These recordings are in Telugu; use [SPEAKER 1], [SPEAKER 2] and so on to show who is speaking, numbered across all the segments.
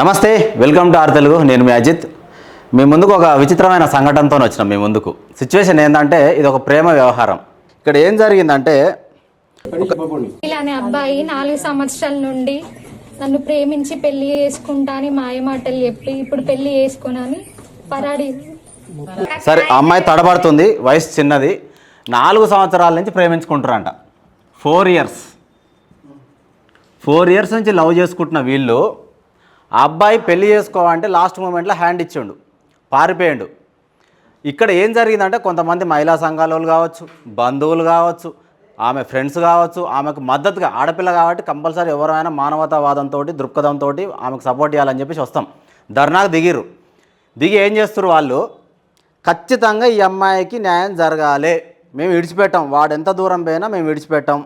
[SPEAKER 1] నమస్తే వెల్కమ్ టు ఆర్ తెలుగు. నేను మీ అజిత్. మీ ముందుకు ఒక విచిత్రమైన సంఘటనతో వచ్చినాం మీ ముందుకు. సిచ్యువేషన్ ఏంటంటే ఇది ఒక ప్రేమ వ్యవహారం. ఇక్కడ ఏం జరిగిందంటే
[SPEAKER 2] ఇలా అనే అబ్బాయి నాలుగు సంవత్సరాల నుండి నన్ను ప్రేమించి పెళ్ళి చేసుకుంటా అని మాయమాటలు చెప్పి ఇప్పుడు పెళ్ళి చేసుకున్నాని. పరాడి
[SPEAKER 1] సరే అమ్మాయి తడబడుతుంది వయసు చిన్నది. నాలుగు సంవత్సరాల నుంచి ప్రేమించుకుంటారంట ఫోర్ ఇయర్స్ ఫోర్ ఇయర్స్ నుంచి లవ్ చేసుకుంటున్న వీళ్ళు ఆ అబ్బాయి పెళ్ళి చేసుకోవాలంటే లాస్ట్ మూమెంట్లో హ్యాండ్ ఇచ్చిండు పారిపోయిండు. ఇక్కడ ఏం జరిగిందంటే కొంతమంది మహిళా సంఘాల వాళ్ళు కావచ్చు బంధువులు కావచ్చు ఆమె ఫ్రెండ్స్ కావచ్చు ఆమెకు మద్దతుగా ఆడపిల్ల కాబట్టి కంపల్సరీ ఎవరైనా మానవతావాదంతో దృక్పథంతో ఆమెకు సపోర్ట్ చేయాలని చెప్పేసి వస్తాం. ధర్నాకు దిగిర్రు. దిగి ఏం చేస్తారు వాళ్ళు? ఖచ్చితంగా ఈ అమ్మాయికి న్యాయం జరగాలి. మేము విడిచిపెట్టాం. వాడు ఎంత దూరం పోయినా మేము విడిచిపెట్టాం.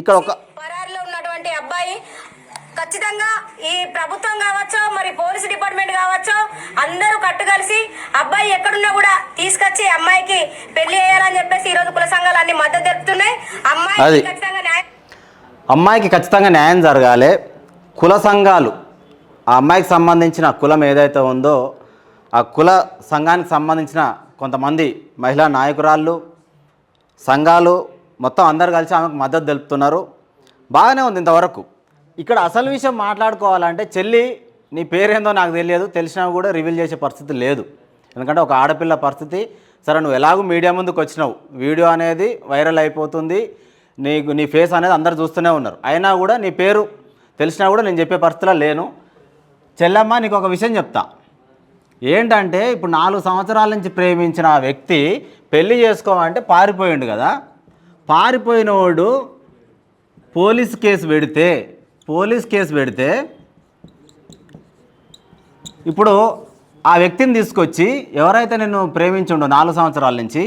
[SPEAKER 1] ఇక్కడ ఒక
[SPEAKER 3] పరారిలో ఉన్నటువంటి అబ్బాయి ఖచ్చితంగా ఈ ప్రభుత్వం కావచ్చు మరి పోలీసు డిపార్ట్మెంట్ కావచ్చు అందరూ కట్టుకలిసి అబ్బాయి ఎక్కడున్నా కూడా తీసుకొచ్చి అమ్మాయికి పెళ్ళి చేయాలని చెప్పేసి ఈ రోజు కుల సంఘాలు అన్ని మద్దతు తెలుపుతున్నాయి.
[SPEAKER 1] అది.
[SPEAKER 3] అమ్మాయి ఖచ్చితంగా న్యాయం
[SPEAKER 1] అమ్మాయికి ఖచ్చితంగా న్యాయం జరగాలి. కుల సంఘాలు ఆ అమ్మాయికి సంబంధించిన కులం ఏదైతే ఉందో ఆ కుల సంఘానికి సంబంధించిన కొంతమంది మహిళా నాయకురాళ్ళు సంఘాలు మొత్తం అందరు కలిసి ఆమెకు మద్దతు తెలుపుతున్నారు. బాగానే ఉంది ఇంతవరకు. ఇక్కడ అసలు విషయం మాట్లాడుకోవాలంటే చెల్లి నీ పేరేందో నాకు తెలియదు తెలిసినా కూడా రివీల్ చేసే పరిస్థితి లేదు. ఎందుకంటే ఒక ఆడపిల్ల పరిస్థితి. సరే నువ్వు ఎలాగో మీడియా ముందుకు వచ్చినావు. వీడియో అనేది వైరల్ అయిపోతుంది. నీకు నీ ఫేస్ అనేది అందరు చూస్తూనే ఉన్నారు. అయినా కూడా నీ పేరు తెలిసినా కూడా నేను చెప్పే పరిస్థితిలో లేను. చెల్లమ్మ నీకు ఒక విషయం చెప్తా. ఏంటంటే ఇప్పుడు నాలుగు సంవత్సరాల నుంచి ప్రేమించిన ఆ వ్యక్తి పెళ్ళి చేసుకోమంటే పారిపోయిండు కదా. పారిపోయినోడు పోలీస్ కేసు పెడితే పోలీస్ కేసు పెడితే ఇప్పుడు ఆ వ్యక్తిని తీసుకొచ్చి ఎవరైతే నిన్ను ప్రేమించుండో నాలుగు సంవత్సరాల నుంచి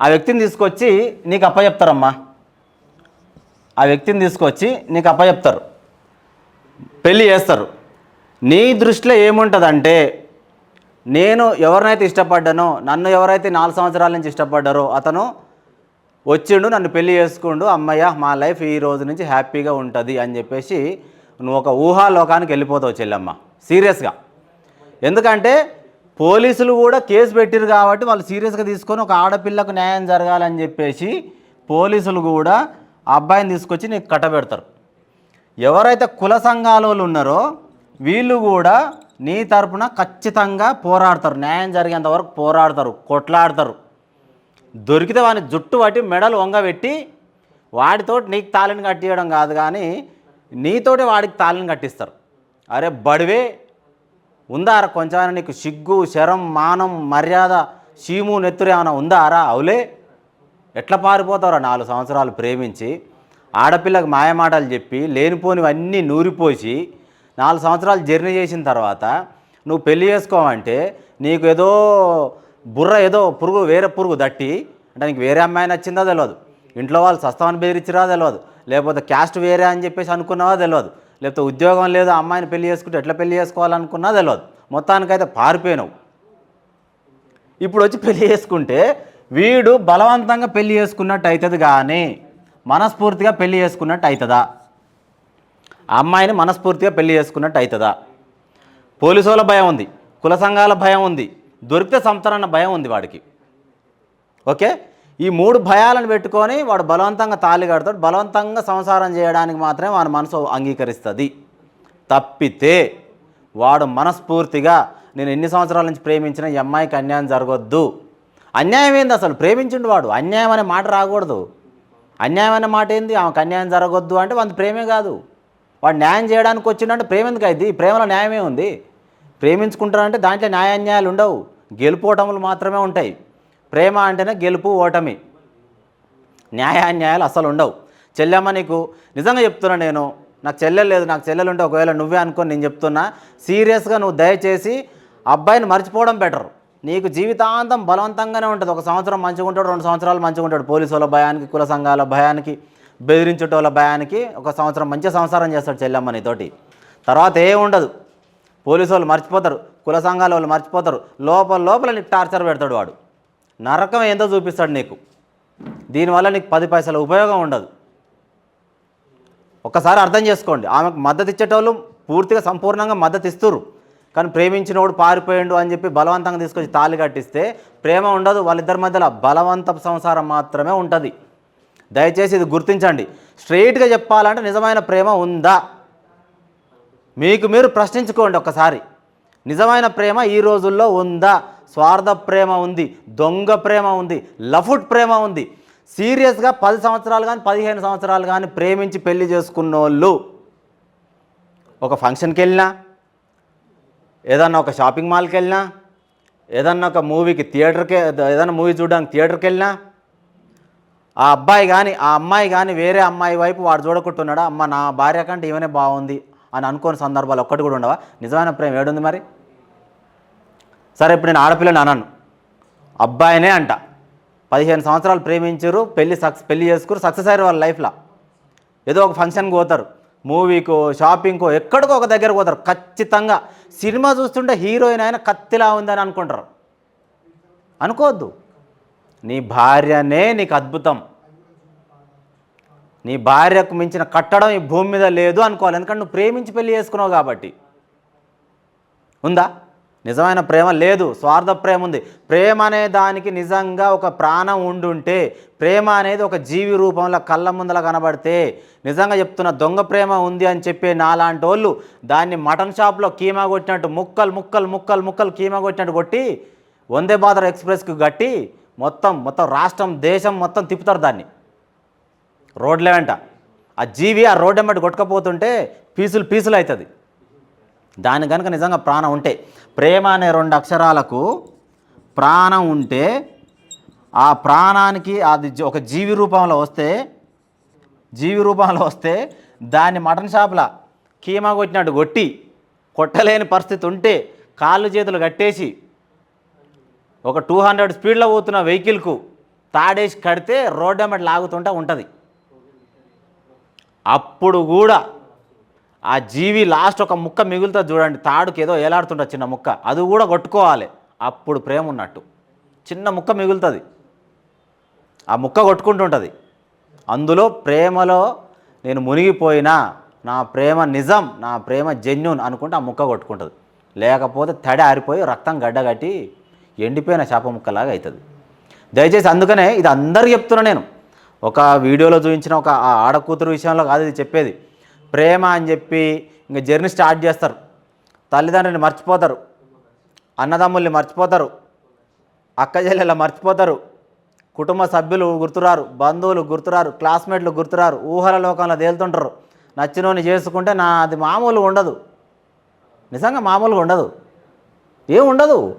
[SPEAKER 1] ఆ వ్యక్తిని తీసుకొచ్చి నీకు అప్పచెప్తారమ్మా ఆ వ్యక్తిని తీసుకొచ్చి నీకు అప్పచెప్తారు పెళ్ళి చేస్తారు. నీ దృష్టిలో ఏముంటుందంటే నేను ఎవరినైతే ఇష్టపడ్డానో నన్ను ఎవరైతే నాలుగు సంవత్సరాల నుంచి ఇష్టపడ్డారో అతను వచ్చిండు నన్ను పెళ్ళి చేసుకుండు అమ్మయ్య మా లైఫ్ ఈ రోజు నుంచి హ్యాపీగా ఉంటుంది అని చెప్పేసి నువ్వు ఒక ఊహాలోకానికి వెళ్ళిపోతావు చెల్లమ్మ. సీరియస్గా. ఎందుకంటే పోలీసులు కూడా కేసు పెట్టిరు కాబట్టి వాళ్ళు సీరియస్గా తీసుకొని ఒక ఆడపిల్లకు న్యాయం జరగాలని చెప్పేసి పోలీసులు కూడా అబ్బాయిని తీసుకొచ్చి నీకు కట్టబెడతారు ఎవరైతే కుల సంఘాల వాళ్ళు ఉన్నారో వీళ్ళు కూడా నీ తరపున ఖచ్చితంగా పోరాడతారు. న్యాయం జరిగేంత వరకు పోరాడతారు కొట్లాడతారు. దొరికితే వాని జుట్టు పట్టి మెడలు వంగబెట్టి వాడితో నీకు తాళిని కట్టియడం కాదు కానీ నీతోటి వాడికి తాళిని కట్టిస్తారు. అరే బడివే ఉందారా కొంచెమైనా నీకు సిగ్గు శరం మానం మర్యాద సీము నెత్తురు ఏమైనా ఉందారా అవులే? ఎట్లా పారిపోతారా నాలుగు సంవత్సరాలు ప్రేమించి? ఆడపిల్లకు మాయమాటలు చెప్పి లేనిపోనివన్నీ నూరిపోసి నాలుగు సంవత్సరాలు జర్నీ చేసిన తర్వాత నువ్వు పెళ్ళి చేసుకోవంటే నీకు ఏదో బుర్ర ఏదో పురుగు వేరే పురుగు దట్టి అంటే నీకు వేరే అమ్మాయి నచ్చిందో తెలియదు ఇంట్లో వాళ్ళు సస్తామని బెదిరించిరా తెలియదు లేకపోతే క్యాస్ట్ వేరే అని చెప్పేసి అనుకున్నావా తెలియదు లేకపోతే ఉద్యోగం లేదు అమ్మాయిని పెళ్ళి చేసుకుంటే ఎట్లా పెళ్ళి చేసుకోవాలనుకున్నా తెలియదు మొత్తానికైతే పారిపోయినావు. ఇప్పుడు వచ్చి పెళ్ళి చేసుకుంటే వీడు బలవంతంగా పెళ్ళి చేసుకున్నట్టు అవుతుంది కానీ మనస్ఫూర్తిగా పెళ్ళి చేసుకున్నట్టు అవుతుందా అమ్మాయిని మనస్ఫూర్తిగా పెళ్ళి చేసుకున్నట్టు అవుతుందా పోలీసు వాళ్ళ భయం ఉంది కుల సంఘాల భయం ఉంది దొరికితే సంతానన్న భయం ఉంది వాడికి. ఓకే? ఈ మూడు భయాలను పెట్టుకొని వాడు బలవంతంగా తాళి కడతాడు. బలవంతంగా సంసారం చేయడానికి మాత్రమే వాడి మనసు అంగీకరిస్తుంది. తప్పితే వాడు మనస్ఫూర్తిగా నేను ఎన్ని సంవత్సరాల నుంచి ప్రేమించిన ఈ అమ్మాయికి అన్యాయం జరగొద్దు. అన్యాయం ఏంది అసలు? ప్రేమించిండు వాడు. అన్యాయం అనే మాట రాకూడదు. అన్యాయం అనే మాట ఏంది? ఆమెకు అన్యాయం జరగొద్దు అంటే వాళ్ళు ప్రేమే కాదు. వాడు న్యాయం చేయడానికి వచ్చిండంటే ప్రేమ ఎందుకు అయింది? ప్రేమలో న్యాయమే ఉంది. ప్రేమించుకుంటారంటే దాంట్లో న్యాయ అన్యాయాలు ఉండవు. గెలుపోటములు మాత్రమే ఉంటాయి. ప్రేమ అంటేనే గెలుపు ఓటమి. న్యాయాన్యాయాలు అసలు ఉండవు. చెల్లెమ్మ నీకు నిజంగా చెప్తున్నా నేను నాకు చెల్లెలు లేదు నాకు చెల్లెలు ఉంటే ఒకవేళ నువ్వే అనుకొని నేను చెప్తున్నా సీరియస్గా నువ్వు దయచేసి అబ్బాయిని మర్చిపోవడం బెటర్. నీకు జీవితాంతం బలవంతంగానే ఉంటుంది. ఒక సంవత్సరం మంచిగా ఉంటాడు రెండు సంవత్సరాలు మంచిగా ఉంటాడు. పోలీసు వాళ్ళ భయానికి కుల సంఘాల భయానికి బెదిరించుటోళ్ళ భయానికి ఒక సంవత్సరం మంచి సంసారం చేస్తాడు చెల్లెమ్మ నీతోటి. తర్వాత ఏం ఉండదు పోలీసు వాళ్ళు మర్చిపోతారు కుల సంఘాల వాళ్ళు మర్చిపోతారు లోపల లోపల నీకు టార్చర్ పెడతాడు వాడు. నరకం ఏందో చూపిస్తాడు నీకు. దీనివల్ల నీకు పది పైసల ఉపయోగం ఉండదు. ఒకసారి అర్థం చేసుకోండి. ఆమెకు మద్దతు ఇచ్చేటోళ్ళు పూర్తిగా సంపూర్ణంగా మద్దతు ఇస్తురు కానీ ప్రేమించినోడు పారిపోయిండు అని చెప్పి బలవంతంగా తీసుకొచ్చి తాళి కట్టిస్తే ప్రేమ ఉండదు. వాళ్ళిద్దరి మధ్యలో బలవంత సంసారం మాత్రమే ఉంటుంది. దయచేసి ఇది గుర్తించండి. స్ట్రైట్గా చెప్పాలంటే నిజమైన ప్రేమ ఉందా? మీకు మీరు ప్రశ్నించుకోండి ఒకసారి నిజమైన ప్రేమ ఈ రోజుల్లో ఉందా? స్వార్థ ప్రేమ ఉంది దొంగ ప్రేమ ఉంది లఫుట్ ప్రేమ ఉంది. సీరియస్గా పది సంవత్సరాలు కానీ పదిహేను సంవత్సరాలు కానీ ప్రేమించి పెళ్ళి చేసుకున్న వాళ్ళు ఒక ఫంక్షన్కి వెళ్ళినా ఏదన్నా ఒక షాపింగ్ మాల్కి వెళ్ళినా ఏదన్నా ఒక మూవీకి థియేటర్కి ఏదన్నా మూవీ చూడడానికి థియేటర్కి వెళ్ళినా ఆ అబ్బాయి కానీ ఆ అమ్మాయి కానీ వేరే అమ్మాయి వైపు వాడు చూడకుంటున్నాడా? అమ్మ నా భార్య కంటే ఈమెనే బాగుంది. అని అనుకోని సందర్భాలు ఒక్కటి కూడా ఉండవా? నిజమైన ప్రేమ ఏడుంది మరి? సరే ఇప్పుడు నేను ఆడపిల్లని అనను. అబ్బాయినే అంట. పదిహేను సంవత్సరాలు ప్రేమించారు పెళ్ళి సక్స్ పెళ్ళి చేసుకురు సక్సెస్ అయ్యారు వాళ్ళ లైఫ్లో. ఏదో ఒక ఫంక్షన్కి పోతారు. మూవీకో షాపింగ్కో ఎక్కడికో ఒక దగ్గరకు పోతారు. ఖచ్చితంగా సినిమా చూస్తుంటే హీరోయిన్ అయినా కత్తిలా ఉందని అనుకుంటారు. అనుకోవద్దు. నీ భార్యనే నీకు అద్భుతం. నీ భార్యకు మించిన కట్టడం ఈ భూమి మీద లేదు అనుకోవాలి. ఎందుకంటే నువ్వు ప్రేమించి పెళ్ళి చేసుకున్నావు కాబట్టి. ఉందా? నిజమైన ప్రేమ లేదు. స్వార్థ ప్రేమ ఉంది. ప్రేమ అనే దానికి నిజంగా ఒక ప్రాణం ఉండుంటే ప్రేమ అనేది ఒక జీవి రూపంలో కళ్ళ ముందల కనబడితే నిజంగా చెప్తున్న దొంగ ప్రేమ ఉంది అని చెప్పే నాలాంటి వాళ్ళు దాన్ని మటన్ షాప్లో కీమా కొట్టినట్టు ముక్కలు ముక్కలు ముక్కలు ముక్కలు కీమా కొట్టినట్టు కొట్టి వందే బాదర్ ఎక్స్ప్రెస్కి కట్టి మొత్తం మొత్తం రాష్ట్రం దేశం మొత్తం తిప్పుతారు దాన్ని. రోడ్ల వెంట ఆ జీవి ఆ రోడ్డు వెంబడి కొట్టుకపోతుంటే పీసులు పీసులు అవుతుంది దాని కనుక నిజంగా ప్రాణం ఉంటే ప్రేమ అనే రెండు అక్షరాలకు ప్రాణం ఉంటే ఆ ప్రాణానికి అది ఒక జీవి రూపంలో వస్తే జీవి రూపంలో వస్తే దాన్ని మటన్ షాప్లో కీమా కొట్టినట్టు కొట్టి కొట్టలేని పరిస్థితి ఉంటే కాళ్ళు చేతులు కట్టేసి ఒక టూ హండ్రెడ్ స్పీడ్లో పోతున్న వెహికల్కు తాడేసి కడితే రోడ్డు వెంబడి లాగుతుంటే ఉంటుంది. అప్పుడు కూడా ఆ జీవి లాస్ట్ ఒక ముక్క మిగులుతుంది చూడండి తాడుకి ఏదో ఏలాడుతుంటుంది చిన్న ముక్క. అది కూడా కొట్టుకోవాలి. అప్పుడు ప్రేమ ఉన్నట్టు. చిన్న ముక్క మిగులుతుంది. ఆ ముక్క కొట్టుకుంటుంటుంది. అందులో ప్రేమలో నేను మునిగిపోయినా నా ప్రేమ నిజం నా ప్రేమ జెన్యున్ అనుకుంటే ఆ ముక్క కొట్టుకుంటుంది. లేకపోతే తడి ఆరిపోయి రక్తం గడ్డగట్టి ఎండిపోయిన చేప ముక్కలాగా అవుతుంది దయచేసి అందుకనే ఇది అందరు చెప్తున్నా నేను. ఒక వీడియోలో చూపించిన ఒక ఆడకూతురు విషయంలో కాదు ఇది చెప్పేది. ప్రేమ అని చెప్పి ఇంకా జర్నీ స్టార్ట్ చేస్తారు. తల్లిదండ్రుని మర్చిపోతారు. అన్నదమ్ముల్ని మర్చిపోతారు. అక్క మర్చిపోతారు. కుటుంబ సభ్యులు గుర్తురారు. బంధువులు గుర్తురారు. క్లాస్మేట్లు గుర్తురారు. ఊహల లోకంలో తేలుతుంటారు. నచ్చినోని చేసుకుంటే నా అది మామూలుగా ఉండదు. నిజంగా మామూలుగా ఉండదు. ఏం ఉండదు.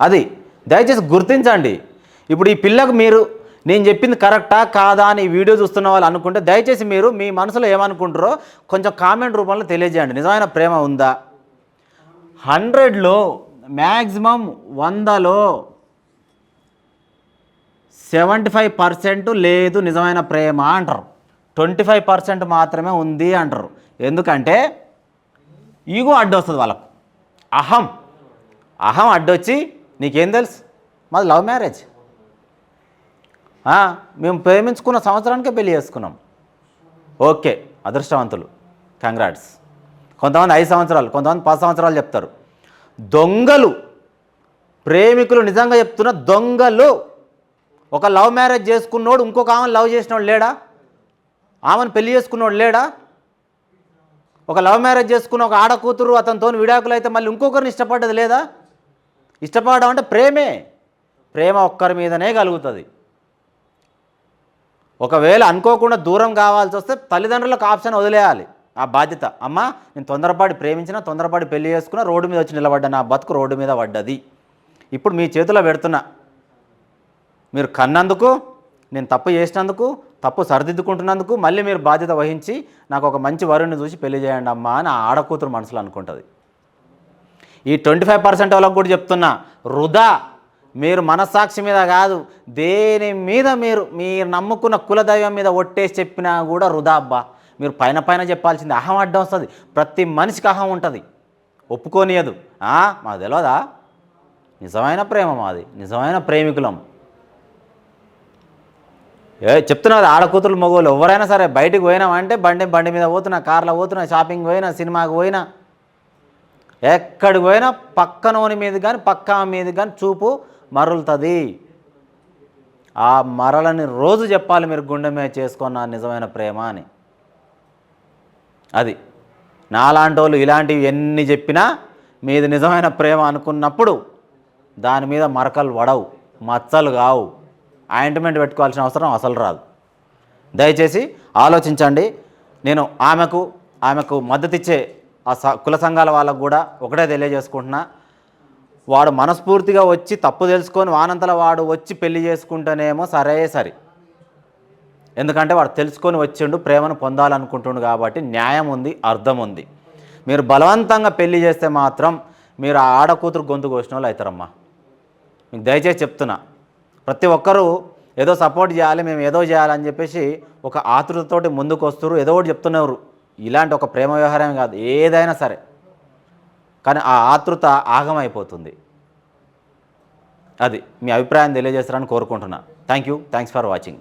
[SPEAKER 1] అది దయచేసి గుర్తించండి. ఇప్పుడు ఈ పిల్లకు మీరు నేను చెప్పింది కరెక్టా కాదా అని వీడియో చూస్తున్న వాళ్ళు అనుకుంటే దయచేసి మీరు మీ మనసులో ఏమనుకుంటారో కొంచెం కామెంట్ రూపంలో తెలియజేయండి. నిజమైన ప్రేమ ఉందా? హండ్రెడ్లో మ్యాక్సిమం వందలో సెవెంటీ ఫైవ్ పర్సెంట్ లేదు నిజమైన ప్రేమ అంటారు. ట్వంటీ ఫైవ్ పర్సెంట్ మాత్రమే ఉంది అంటారు. ఎందుకంటే ఈగో అడ్డొస్తుంది వాళ్ళకు. అహం. అహం అడ్డొచ్చి నీకేం తెలుసు? మాది లవ్ మ్యారేజ్. మేము ప్రేమించుకున్న సంవత్సరానికే పెళ్ళి చేసుకున్నాం. ఓకే అదృష్టవంతులు. కంగ్రాట్స్ కొంతమంది ఐదు సంవత్సరాలు కొంతమంది పది సంవత్సరాలు చెప్తారు. దొంగలు ప్రేమికులు నిజంగా చెప్తున్న దొంగలు. ఒక లవ్ మ్యారేజ్ చేసుకున్నోడు ఇంకొక ఆమెను లవ్ చేసినోడు లేడా? ఆమెను పెళ్ళి చేసుకున్నోడు లేడా? ఒక లవ్ మ్యారేజ్ చేసుకున్న ఒక ఆడ కూతురు అతనితో విడాకులు అయితే మళ్ళీ ఇంకొకరిని ఇష్టపడ్డది లేదా? ఇష్టపడడం అంటే ప్రేమే. ప్రేమ ఒక్కరి మీదనే కలుగుతుంది. ఒకవేళ అనుకోకుండా దూరం కావాల్సి వస్తే తల్లిదండ్రులకు ఆప్షన్ వదిలేయాలి. ఆ బాధ్యత. అమ్మ నేను తొందరపాటు ప్రేమించిన తొందరపాటు పెళ్ళి చేసుకున్న రోడ్డు మీద వచ్చి నిలబడ్డా నా బతుకు రోడ్డు మీద పడ్డది. ఇప్పుడు మీ చేతిలో పెడుతున్నా. మీరు కన్నందుకు నేను తప్పు చేసినందుకు తప్పు సరిదిద్దుకుంటున్నందుకు మళ్ళీ మీరు బాధ్యత వహించి నాకు ఒక మంచి వరుణ్ణి చూసి పెళ్ళి చేయండి అమ్మా అని ఆ ఆడకూతురు మనసులో అనుకుంటుంది. ఈ ట్వంటీ ఫైవ్ పర్సెంట్ వాళ్ళకి కూడా చెప్తున్నా. వృధా. మీరు మనస్సాక్షి మీద కాదు దేని మీద మీరు మీరు నమ్ముకున్న కులదైవం మీద ఒట్టేసి చెప్పినా కూడా వృధాబ్బా మీరు పైన పైన చెప్పాల్సింది అహం అడ్డం వస్తుంది. ప్రతి మనిషికి అహం ఉంటుంది. ఒప్పుకోనియదు. ఆ, మాకు తెలియదా నిజమైన ప్రేమ మాది. నిజమైన ప్రేమికులం. ఏ చెప్తున్నారు ఆడకూతులు మగవాళ్ళు ఎవరైనా సరే బయటకు పోయినామంటే బండి బండి మీద పోతున్నా కార్లో పోతున్నా షాపింగ్ పోయినా సినిమాకి పోయినా ఎక్కడికి పోయినా పక్కనోని మీద కానీ పక్క మీద కానీ చూపు మరలుతుంది. ఆ మరలని రోజు చెప్పాలి మీరు గుండె మీద చేసుకున్న నిజమైన ప్రేమ అని. అది. నాలాంటి వాళ్ళు ఇలాంటివి ఎన్ని చెప్పినా మీది నిజమైన ప్రేమ అనుకున్నప్పుడు దాని మీద మరకలు వడవు మచ్చలు కావు. ఆయింట్మెంట్ పెట్టుకోవాల్సిన అవసరం అసలు రాదు. దయచేసి ఆలోచించండి. నేను ఆమెకు ఆమెకు మద్దతిచ్చే ఆ స కుల సంఘాల వాళ్ళకు కూడా ఒకటే తెలియజేసుకుంటున్నా. వాడు మనస్ఫూర్తిగా వచ్చి తప్పు తెలుసుకొని వానంతల వాడు వచ్చి పెళ్ళి చేసుకుంటేనేమో సరే సరే. ఎందుకంటే వాడు తెలుసుకొని వచ్చిండు ప్రేమను పొందాలనుకుంటుండు కాబట్టి న్యాయం ఉంది అర్థం ఉంది. మీరు బలవంతంగా పెళ్ళి చేస్తే మాత్రం మీరు ఆ ఆడకూతురు గొంతు కోసిన వాళ్ళు అవుతారమ్మా. మీకు దయచేసి చెప్తున్నా. ప్రతి ఒక్కరూ ఏదో సపోర్ట్ చేయాలి మేము ఏదో చేయాలని చెప్పేసి ఒక ఆతృతతోటి ముందుకు వస్తారు ఏదో ఒకటి చెప్తున్నారు ఇలాంటి ఒక ప్రేమ వ్యవహారం కాదు ఏదైనా సరే. కానీ ఆ ఆతృత ఆగమైపోతుంది. అది మీ అభిప్రాయం తెలియజేస్తారని కోరుకుంటున్నా. Thank you thanks for watching